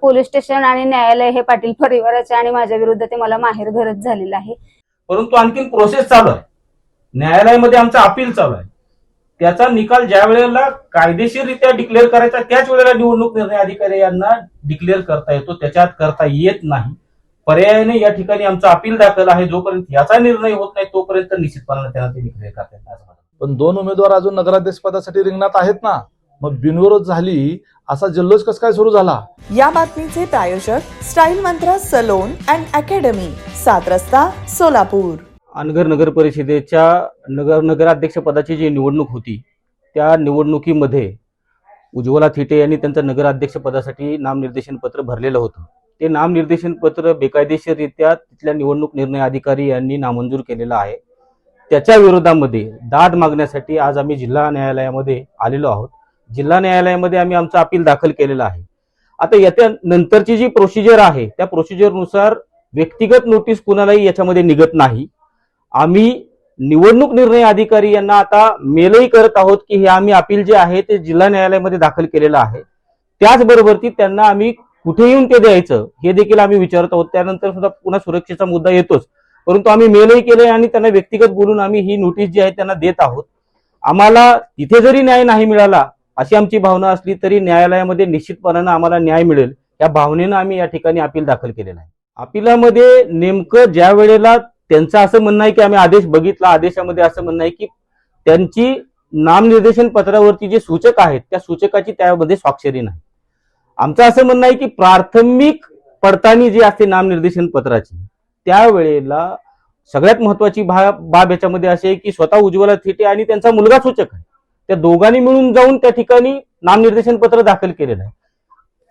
Police station आणि न्यायालय हे पाटील परिवाराचे आणि माझ्या विरुद्ध ते मला माहेर घरच झालेलं आहे. परंतु आणखीन प्रोसेस चालू आहे. न्यायालयामध्ये आमचं अपील चालू आहे. त्याचा निकाल ज्या वेळेला कायदेशीररित्या डिक्लेअर करायचा त्याच वेळेला निवडणूक निर्णय अधिकारी यांना डिक्लेअर करता येतो त्याच्यात करता येत नाही. पर्यायाने या ठिकाणी आमचं अपील दाखल आहे. जोपर्यंत याचा निर्णय होत नाही तोपर्यंत निश्चितपणे त्यांना ते डिक्लेअर करता येत नाही असं मला वाटतं. पण दोन उमेदवार अजून नगराध्यक्ष पदासाठी रिंगणात आहेत ना? मग बिनविरोध झाली असा जल्लोष कस काय सुरू झाला? या बातमीचे प्रायोजक style mantra salon and academy सात रस्ता सोलापूर. अनगर नगर परिषदेच्या नगर नगराध्यक्ष पदाची जी निवडणूक होती त्या निवडणुकीमध्ये उज्ज्वला थिटे यांनी त्यांचं नगराध्यक्ष पदासाठी नामनिर्देशन पत्र भरलेलं होतं. ते नामनिर्देशन पत्र बेकायदेशीररित्या तिथल्या निवडणूक निर्णय अधिकारी यांनी नामंजूर केलेलं आहे. त्याच्या विरोधामध्ये दाद मागण्यासाठी आज आम्ही जिल्हा न्यायालयामध्ये आलेलो आहोत. जिल्हा न्यायालयामध्ये आम्ही आमचं अपील दाखल केलेलं आहे. आता याच्या नंतरची जी प्रोसिजर आहे त्या प्रोसिजरनुसार व्यक्तिगत नोटीस कुणालाही याच्यामध्ये निघत नाही. आम्ही निवडणूक निर्णय अधिकारी यांना आता मेलही करत आहोत की हे आम्ही अपील जे आहे ते जिल्हा न्यायालयामध्ये दाखल केलेलं आहे. त्याचबरोबर ती त्यांना आम्ही कुठे येऊन ते द्यायचं हे देखील आम्ही विचारत आहोत. त्यानंतर सुद्धा पुन्हा सुरक्षेचा मुद्दा येतोच. परंतु आम्ही मेलही केले आणि त्यांना व्यक्तिगत बोलून आम्ही ही नोटीस जी आहे त्यांना देत आहोत. आम्हाला तिथे जरी न्याय नाही मिळाला अशी आमची भावना असली तरी न्यायालयामध्ये निश्चितपणानं आम्हाला न्याय मिळेल. या भावनेनं आम्ही या ठिकाणी अपील दाखल केलेलं आहे. अपिलामध्ये नेमकं ज्या वेळेला त्यांचं असं म्हणणं आहे की आम्ही आदेश बघितला आदेशामध्ये असं म्हणणं आहे की त्यांची नामनिर्देशन पत्रावरती जे सूचक आहेत त्या सूचकाची त्यामध्ये स्वाक्षरी नाही. आमचं असं म्हणणं आहे की प्राथमिक पडताळणी जी असते नामनिर्देशन पत्राची त्यावेळेला सगळ्यात महत्वाची भा बाब याच्यामध्ये अशी आहे की स्वतः उज्ज्वला थिटे आणि त्यांचा मुलगा सूचक आहे. त्या दोघांनी मिळून जाऊन त्या ठिकाणी नामनिर्देशन पत्र दाखल केलेलं आहे.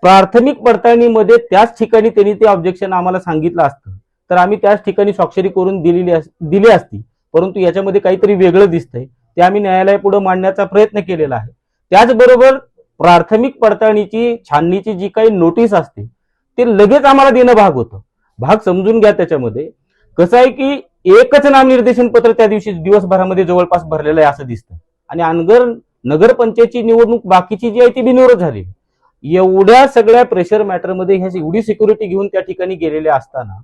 प्राथमिक पडताळणीमध्ये त्याच ठिकाणी त्यांनी ते ऑब्जेक्शन आम्हाला सांगितलं असतं. तर आम्ही त्याच ठिकाणी स्वाक्षरी करून दिलेली दिली असती. परंतु याच्यामध्ये काहीतरी वेगळं दिसतंय. ते आम्ही न्यायालयापुढे मांडण्याचा प्रयत्न केलेला आहे. त्याचबरोबर प्राथमिक पडताळणीची छाननीची जी काही नोटीस असते ते लगेच आम्हाला देणं भाग होतं. भाग समजून घ्या त्याच्यामध्ये. कसं आहे की एकच नामनिर्देशन पत्र त्या दिवशी दिवसभरामध्ये जवळपास भरलेलं आहे असं दिसतं. आणि अनगर नगरपंचायतची निवडणूक बाकीची जी आहे ती बिनविरोध झाली. एवढ्या सगळ्या प्रेशर मॅटरमध्ये ह्या एवढी सिक्युरिटी घेऊन त्या ठिकाणी गेलेले असताना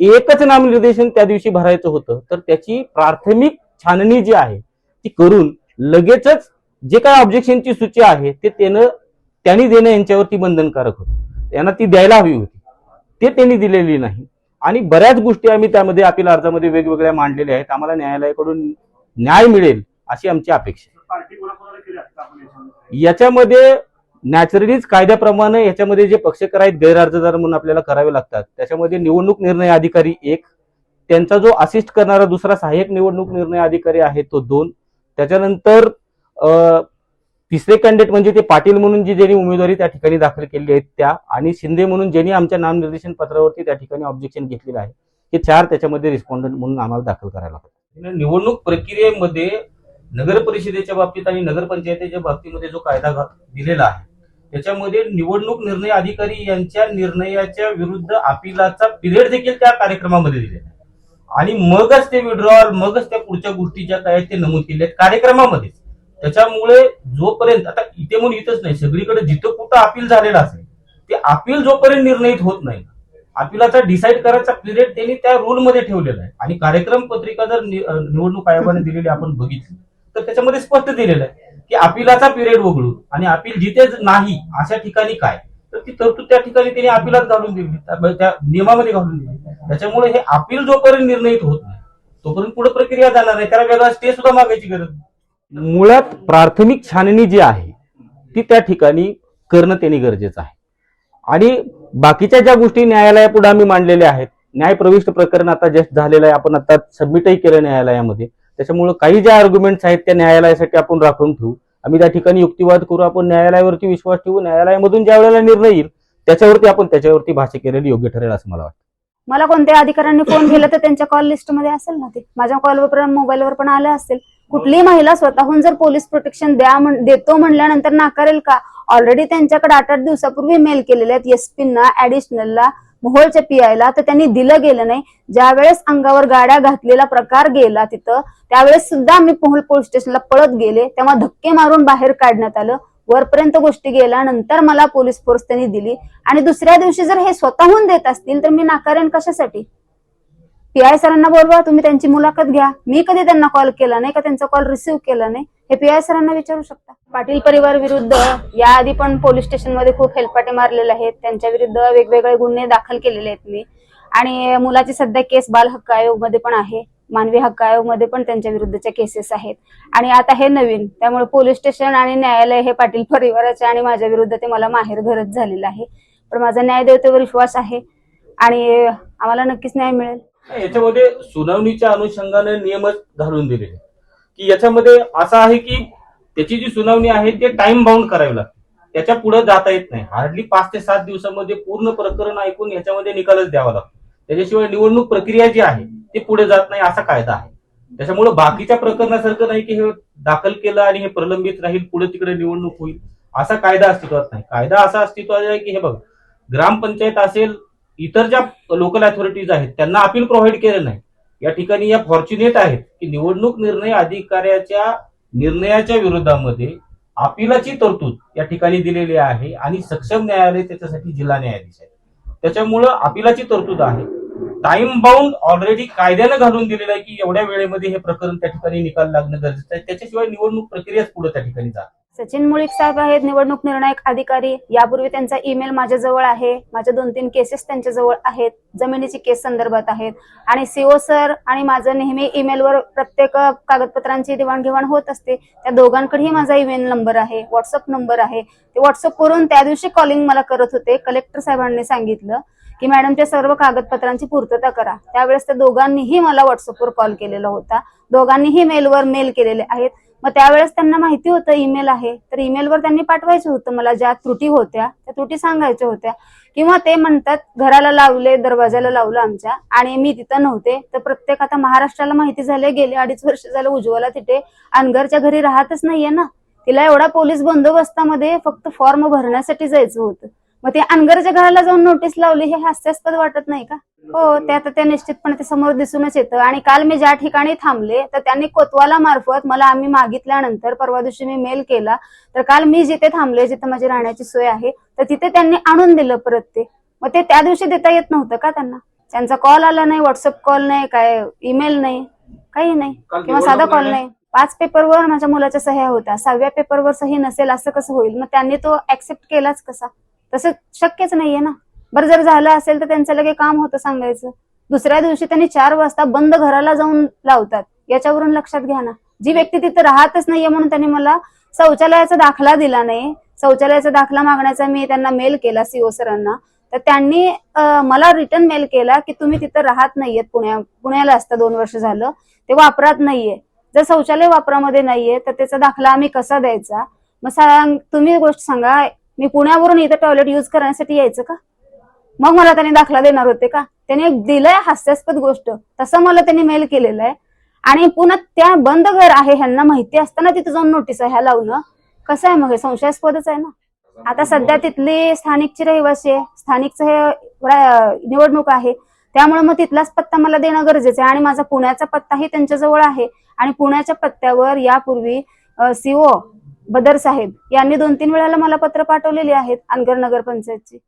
एकच नामनिर्देशन त्या दिवशी भरायचं होतं. तर त्याची प्राथमिक छाननी जी आहे ती करून लगेचच जे काय ऑब्जेक्शनची सूची आहे ते त्यानं त्यांनी देणं यांच्यावरती बंधनकारक होतं. त्यांना ती द्यायला हवी होती. ते त्यांनी दिलेली नाही. आणि बऱ्याच गोष्टी आम्ही त्यामध्ये अपील अर्जामध्ये वेगवेगळ्या मांडलेल्या आहेत. आम्हाला न्यायालयाकडून न्याय मिळेल. अशी आमची अपेक्षा आहे. याच्यामध्ये? नॅचरलीच कायद्याप्रमाणे याच्यामध्ये जे पक्षकार आहेत गैरअर्जदार म्हणून आपल्याला करावे लागतात त्याच्यामध्ये निवडणूक निर्णय अधिकारी एक त्यांचा जो असिस्ट करणारा दुसरा सहाय्यक निवडणूक निर्णय अधिकारी आहे तो दोन. त्याच्यानंतर तिसरे कॅन्डिडेट म्हणजे ते पाटील म्हणून जी ज्यांनी उमेदवारी त्या ठिकाणी दाखल केली आहे त्या आणि शिंदे म्हणून ज्यांनी आमच्या नामनिर्देशन पत्रावरती त्या ठिकाणी ऑब्जेक्शन घेतलेलं आहे. हे चार त्याच्यामध्ये रिस्पॉन्डंट म्हणून आम्हाला दाखल करायला लागतात. निवडणूक प्रक्रियेमध्ये नगर परिषदेच्या बाबतीत आणि नगरपंचायतीच्या बाबतीमध्ये जो कायदा दिलेला आहे त्याच्यामध्ये निवडणूक निर्णय अधिकारी यांच्या निर्णयाच्या विरुद्ध अपिलाचा पिरियड देखील त्या कार्यक्रमामध्ये दिलेला आहे. आणि मगच ते विड्रॉल मगच त्या पुढच्या गोष्टी ज्या काय ते नमूद केले आहेत कार्यक्रमामध्ये. त्याच्यामुळे जोपर्यंत आता इथे म्हणून इथंच नाही सगळीकडे जिथं कुठं अपील झालेलं असेल ते अपील जोपर्यंत निर्णयित होत नाही अपिलाचा डिसाईड करायचा पिरियड त्यांनी त्या रूल मध्ये ठेवलेला आहे. आणि कार्यक्रम पत्रिका जर निवडणूक आयोगाने दिलेली आपण बघितली तर त्याच्यामध्ये स्पष्ट दिलेलं आहे की अपिलाचा पिरियड वगळून आणि अपील जिथेच नाही अशा ठिकाणी काय? तर ती तरतूद त्या ठिकाणी त्यांनी अपिलात घालून दिली. त्या- नियमामध्ये घालून दिली. त्याच्यामुळे हे अपील जोपर्यंत निर्णयित होत नाही तोपर्यंत पुढे प्रक्रिया जाणार नाही. त्याला वेगळा स्टे सुद्धा मागायची गरज नाही. मुळात प्राथमिक छाननी जी आहे ती त्या ठिकाणी करणं त्यांनी गरजेचं आहे. आणि बाकीच्या ज्या गोष्टी न्यायालयापुढे आम्ही मांडलेल्या आहेत न्याय प्रविष्ट प्रकरण आता जस्ट झालेलं आहे. आपण आता सबमिटही केलं न्यायालयामध्ये. त्याच्यामुळं काही ज्या आर्ग्युमेंट्स आहेत त्या न्यायालयासाठी आपण राखून ठेवू. आम्ही त्या ठिकाणी युक्तिवाद करू आपण न्यायालयावरती विश्वास ठेवू न्यायालयामधून ज्या वेळेला निर्णय येईल त्याच्यावरती आपण त्याच्यावरती भाष्य केलेली योग्य ठरेल असं मला वाटतं. मला कोणत्या अधिकाऱ्यांनी फोन केला तर त्यांच्या कॉल लिस्टमध्ये असेल ना ते? माझ्या कॉलवर मोबाईलवर पण आलं असेल. कुठलीही महिला स्वतःहून जर पोलीस प्रोटेक्शन द्या देतो म्हणल्यानंतर नाकारेल का? ऑलरेडी त्यांच्याकडे आठ आठ दिवसापूर्वी मेल केलेले आहेत. एसपींना ऍडिशनलला मोहोळच्या पीआयला तर त्यांनी दिलं गेलं नाही. ज्या वेळेस अंगावर गाड्या घातलेला प्रकार गेला तिथं त्यावेळेस सुद्धा आम्ही मोहोळ पोलीस स्टेशनला पळत गेले. तेव्हा धक्के मारून बाहेर काढण्यात आलं. वरपर्यंत गोष्टी गेल्या नंतर मला पोलीस फोर्स त्यांनी दिली. आणि दुसऱ्या दिवशी जर हे स्वतःहून देत असतील तर मी नाकारेन कशासाठी? पीआय सरांना बोलवा तुम्ही त्यांची मुलाखत घ्या. मी कधी त्यांना कॉल केला नाही का त्यांचा कॉल रिसिव्ह केला नाही? हे पीआय सरांना विचारू शकता. पाटील परिवार विरुद्ध याआधी पण पोलीस स्टेशनमध्ये खूप हेलपाटे मारलेले आहेत. त्यांच्या विरुद्ध वेगवेगळे गुन्हे दाखल केलेले आहेत मी. आणि मुलाची सध्या केस बाल हक्क आयोगमध्ये पण आहे. मानवी हक्क आयोगमध्ये पण त्यांच्या विरुद्धच्या केसेस आहेत. आणि आता हे नवीन त्यामुळे पोलीस स्टेशन आणि न्यायालय हे पाटील परिवाराचे आणि माझ्या विरुद्ध ते मला माहेर घरच झालेलं आहे. पण माझा न्यायदेवतेवर विश्वास आहे आणि आम्हाला नक्कीच न्याय मिळेल. याच्यामध्ये सुनावणीच्या अनुषंगाने नियमच घालून दिलेले की याच्यामध्ये असं आहे की त्याची जी सुनावणी आहे ते टाइम बाउंड करावी लागते. त्याच्या पुढे जाता येत नाही. हार्डली पाच ते सात दिवसामध्ये पूर्ण प्रकरण ऐकून याच्यामध्ये निकालच द्यावा लागतो. त्याच्याशिवाय निवडणूक प्रक्रिया जी आहे ती पुढे जात नाही असा कायदा आहे. त्याच्यामुळे बाकीच्या प्रकरणासारखं नाही की हे दाखल केलं आणि हे प्रलंबित राहील पुढे तिकडे निवडणूक होईल असा कायदा अस्तित्वात नाही. कायदा असा अस्तित्वात आहे की हे बघ ग्रामपंचायत असेल इतर ज्या लोकल अथॉरिटीज आहेत त्यांना अपील प्रोव्हाइड केलं नाही. या ठिकाणी या फॉर्च्युनेट आहेत की निवडणूक निर्णय अधिकाऱ्याच्या निर्णयाच्या विरोधामध्ये अपिलाची तरतूद या ठिकाणी दिलेली आहे आणि सक्षम न्यायालय त्याच्यासाठी जिल्हा न्यायाधीश आहे. त्याच्यामुळं अपिलाची तरतूद आहे. टाइम बाउंड ऑलरेडी कायद्यानं घालून दिलेलं आहे की एवढ्या वेळेमध्ये हे प्रकरण त्या ठिकाणी निकाल लागणं गरजेचं आहे. त्याच्याशिवाय निवडणूक प्रक्रियाच पुढे त्या ठिकाणी जात सचिन मुळीक साहेब आहेत निवडणूक निर्णायक अधिकारी. यापूर्वी त्यांचा ईमेल माझ्याजवळ आहे. माझ्या दोन तीन केसेस त्यांच्याजवळ आहेत. जमिनीची केस संदर्भात आहेत. आणि सीओ सर आणि माझं नेहमी ईमेलवर प्रत्येक कागदपत्रांची देवाणघेवाण होत असते. त्या दोघांकडेही माझा ईमेल नंबर आहे. व्हॉट्सअप नंबर आहे. ते व्हॉट्सअप करून त्या दिवशी कॉलिंग मला करत होते. कलेक्टर साहेबांनी सांगितलं की मॅडमच्या सर्व कागदपत्रांची पूर्तता करा. त्यावेळेस त्या दोघांनीही मला व्हॉट्सअपवर कॉल केलेला होता. दोघांनीही मेलवर मेल केलेले आहेत. मग त्यावेळेस त्यांना माहिती होतं ईमेल आहे. तर ईमेलवर त्यांनी पाठवायचं होतं मला ज्या त्रुटी होत्या त्या त्रुटी सांगायच्या होत्या. किंवा ते म्हणतात घराला लावले दरवाजाला लावलं आमच्या आणि मी तिथं नव्हते. तर प्रत्येक आता महाराष्ट्राला माहिती झाले गेले अडीच वर्ष झालं उज्ज्वला तिथे. अनगरच्या घरी राहतच नाहीये ना. तिला एवढा पोलीस बंदोबस्तामध्ये फक्त फॉर्म भरण्यासाठी जायचं होतं. मग ते अनगरच्या घराला जाऊन नोटीस लावली हे हास्यास्पद वाटत नाही का? हो ते आता ते निश्चितपणे ते समोर दिसूनच येतं. आणि काल मी ज्या ठिकाणी थांबले तर त्यांनी कोतवाला मार्फत मला आम्ही मागितल्यानंतर परवा दिवशी मी मेल केला. तर काल मी जिथे थांबले जिथे माझी राहण्याची सोय आहे तर तिथे त्यांनी आणून दिलं परत ते. मग ते त्या दिवशी देता येत नव्हतं का त्यांना? त्यांचा कॉल आला नाही व्हॉट्सअप कॉल नाही काय ईमेल नाही काही नाही. किंवा साधा कॉल नाही. पाच पेपरवर माझ्या मुलाच्या सह्या होत्या. सहाव्या पेपरवर सही नसेल असं कसं होईल? मग त्यांनी तो ऍक्सेप्ट केलाच कसा? तसं शक्यच नाहीये ना. बरं जर झालं असेल तर त्यांचं लगे काम होतं सांगायचं. दुसऱ्या दिवशी त्यांनी चार वाजता बंद घराला जाऊन लावतात. याच्यावरून लक्षात घ्या ना. जी व्यक्ती तिथे राहतच नाहीये म्हणून त्यांनी मला शौचालयाचा दाखला दिला नाही. शौचालयाचा दाखला मागण्याचा मी त्यांना मेल केला सीओ सरांना. तर त्यांनी मला रिटर्न मेल केला की तुम्ही तिथं राहत नाहीयेत पुण्या पुण्याला असता दोन वर्ष झालं. ते वापरात नाहीये. जर शौचालय वापरामध्ये नाहीये तर त्याचा दाखला आम्ही कसा द्यायचा? मग सांग तुम्ही गोष्ट सांगा मी पुण्यावरून इथं टॉयलेट युज करण्यासाठी यायचं का? मग मला त्यांनी दाखला देणार होते का? त्याने दिलंय हास्यास्पद गोष्ट. तसं मला त्यांनी मेल केलेलं आहे. आणि पुन्हा त्या बंद घर आहे ह्यांना माहिती असताना तिथे जाऊन नोटीस आहे ह्या लावणं. कसं आहे मग हे? संशयास्पदच आहे ना? आता सध्या तिथली स्थानिकची रहिवासी आहे. स्थानिकचं हे निवडणूक आहे. त्यामुळे मग तिथलाच पत्ता मला देणं गरजेचं आहे. आणि माझा पुण्याचा पत्ताही त्यांच्याजवळ आहे. आणि पुण्याच्या पत्त्यावर यापूर्वी सीओ बदर साहेब यांनी दोन तीन वेळाला मला पत्र पाठवलेली आहेत अनगर नगर पंचायतची.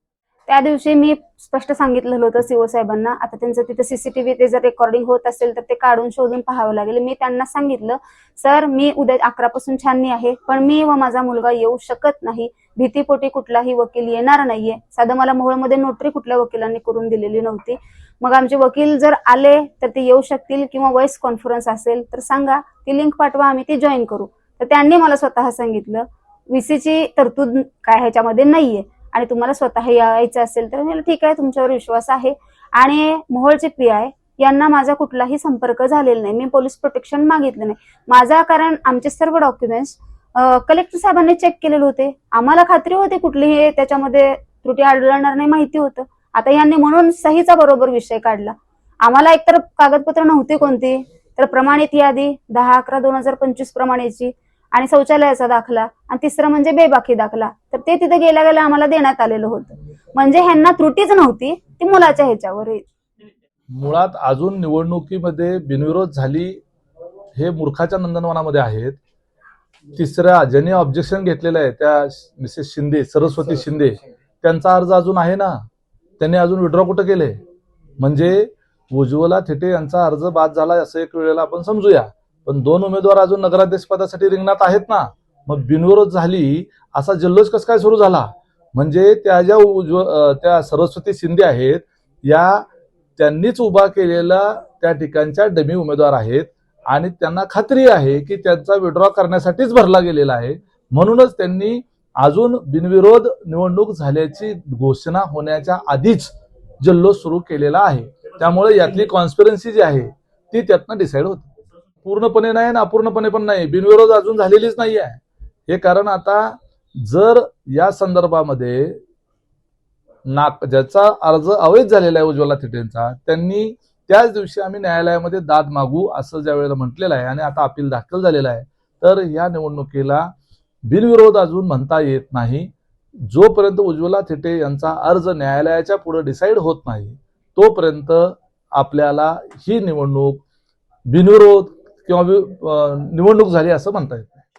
त्या दिवशी मी स्पष्ट सांगितलेलं होतं सीओ साहेबांना आता त्यांचं तिथे सीसीटीव्ही ते जर रेकॉर्डिंग होत असेल तर ते काढून शोधून पाहावं लागेल. मी त्यांना सांगितलं सर मी उद्या अकरा पासून छाननी आहे पण मी व माझा मुलगा येऊ शकत नाही. भीतीपोटी कुठलाही वकील येणार नाहीये. साधं मला मोहळमध्ये नोटरी कुठल्या वकिलांनी करून दिलेली नव्हती. मग आमचे वकील जर आले तर ते येऊ शकतील किंवा व्हॉइस कॉन्फरन्स असेल तर सांगा ती लिंक पाठवा आम्ही ती जॉईन करू. तर त्यांनी मला स्वतः सांगितलं व्हीसीची तरतूद काय ह्याच्यामध्ये नाहीये आणि तुम्हाला स्वतः यायचं असेल तर. मला ठीक आहे तुमच्यावर विश्वास आहे. आणि मोहोळचे पी आय यांना माझा कुठलाही संपर्क झालेला नाही. मी पोलीस प्रोटेक्शन मागितलं नाही. माझा कारण आमचे सर्व डॉक्युमेंट्स कलेक्टर साहेबांनी चेक केलेले होते. आम्हाला खात्री होती कुठलीही त्याच्यामध्ये त्रुटी आढळणार नाही माहिती होतं. आता यांनी म्हणून सहीचा बरोबर विषय काढला. आम्हाला एकतर कागदपत्र नव्हती कोणती तर प्रमाणित यादी दहा अकरा दोन हजार पंचवीस प्रमाणेची. आणि शौचालयाचा दाखला आणि तिसरं म्हणजे बेबाकी दाखला. तर ते तिथे गेल्या गेल्या आम्हाला देण्यात आलेलं होतं. म्हणजे ह्यांना त्रुटीच नव्हती ती मुलाच्या ह्याच्यावर आहे. मुळात अजून निवडणुकीमध्ये बिनविरोध झाली हे मूर्खाच्या नंदनवनामध्ये आहेत. तिसऱ्या ज्यांनी ऑब्जेक्शन घेतलेलं आहे त्या मिसेस शिंदे सरस्वती शिंदे त्यांचा अर्ज अजून आहे ना? त्यांनी अजून विड्रॉ कुठं केले म्हणजे उज्ज्वला थिटे यांचा अर्ज बाद झाला असं एक वेळेला आपण समजूया. पण दोन उमेदवार अजून नगराध्यक्ष पदासाठी रिंगणात आहेत ना मग बिनविरोध झाली असा जल्लोष कसं काय सुरू झाला? म्हणजे त्या ज्या उज्व त्या सरस्वती शिंदे आहेत या त्यांनीच उभा केलेला त्या ठिकाणच्या डमी उमेदवार आहेत आणि त्यांना खात्री आहे की त्यांचा विड्रॉ करण्यासाठीच भरला गेलेला आहे. म्हणूनच त्यांनी अजून बिनविरोध निवडणूक झाल्याची घोषणा होण्याच्या आधीच जल्लोष सुरू केलेला आहे. त्यामुळे यातली कॉन्स्पिरन्सी जी आहे ती त्यातनं डिसाईड होते. पूर्णपणे नाही ना अपूर्णपणे पण नाही. बिनविरोध अजून झालेलीच नाही आहे हे कारण आता जर या संदर्भामध्ये नाक ज्याचा अर्ज अवैध झालेला आहे उज्ज्वला थिटेंचा त्यांनी त्याच दिवशी आम्ही न्यायालयामध्ये दाद मागू असं ज्या वेळेला म्हटलेलं आहे आणि आता अपील दाखल झालेलं आहे तर या निवडणुकीला बिनविरोध अजून म्हणता येत नाही. जोपर्यंत उज्ज्वला थिटे यांचा अर्ज न्यायालयाच्या पुढे डिसाईड होत नाही तोपर्यंत आपल्याला ही निवडणूक बिनविरोध किंवा निवडणूक झाली असं म्हणता येईल